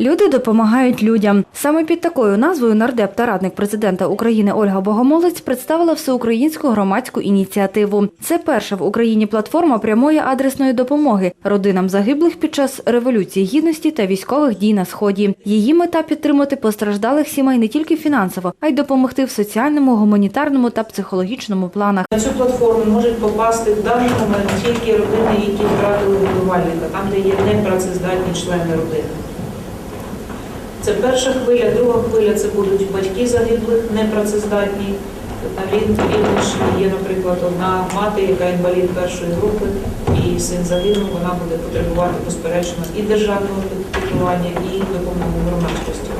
Люди допомагають людям. Саме під такою назвою нардеп та радник президента України Ольга Богомолець представила всеукраїнську громадську ініціативу. Це перша в Україні платформа прямої адресної допомоги родинам загиблих під час революції гідності та військових дій на сході. Її мета підтримати постраждалих сімей не тільки фінансово, а й допомогти в соціальному, гуманітарному та психологічному планах. На цю платформу можуть попасти в даний момент тільки родини, які втратили годувальника, там, де є непрацездатні члени родини. Це перша хвиля, друга хвиля це будуть батьки загиблих, непрацездатні. Рів- Рівненщині є, наприклад, одна мати, яка інвалід першої групи, і син загинув, вона буде потребувати безперечно і державного піклування, і допомоги громадськості.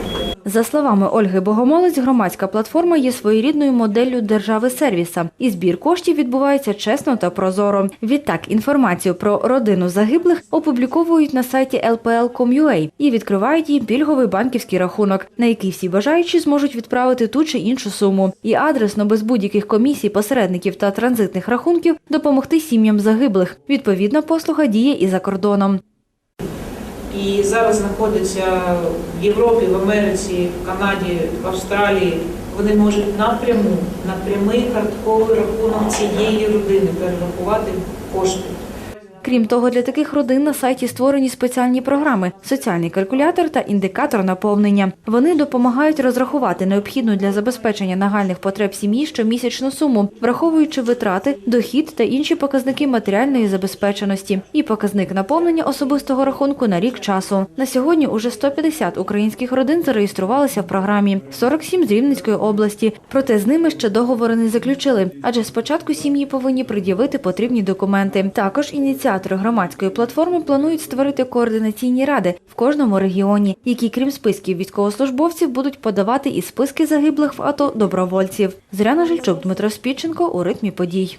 За словами Ольги Богомолець, громадська платформа є своєрідною моделлю держави сервіса, і збір коштів відбувається чесно та прозоро. Відтак інформацію про родину загиблих опубліковують на сайті lpl.com.ua і відкривають їм пільговий банківський рахунок, на який всі бажаючі зможуть відправити ту чи іншу суму, і адресно без будь-яких комісій, посередників та транзитних рахунків допомогти сім'ям загиблих. Відповідна послуга діє і за кордоном. і зараз знаходяться в Європі, в Америці, в Канаді, в Австралії. Вони можуть напряму на прямий картковий рахунок цієї родини перерахувати кошти. Крім того, для таких родин на сайті створені спеціальні програми соціальний калькулятор та індикатор наповнення. Вони допомагають розрахувати необхідну для забезпечення нагальних потреб сім'ї щомісячну суму, враховуючи витрати, дохід та інші показники матеріальної забезпеченості і показник наповнення особистого рахунку на рік часу. На сьогодні уже 150 українських родин зареєструвалися в програмі, 47 з Рівненської області. Проте з ними ще договори не заключили, адже спочатку сім'ї повинні пред'явити потрібні документи. Також ініціатори громадської платформи планують створити координаційні ради в кожному регіоні, які, крім списків військовослужбовців, будуть подавати і списки загиблих в АТО добровольців. Зоряна Жильчук, Дмитро Спіченко у ритмі подій.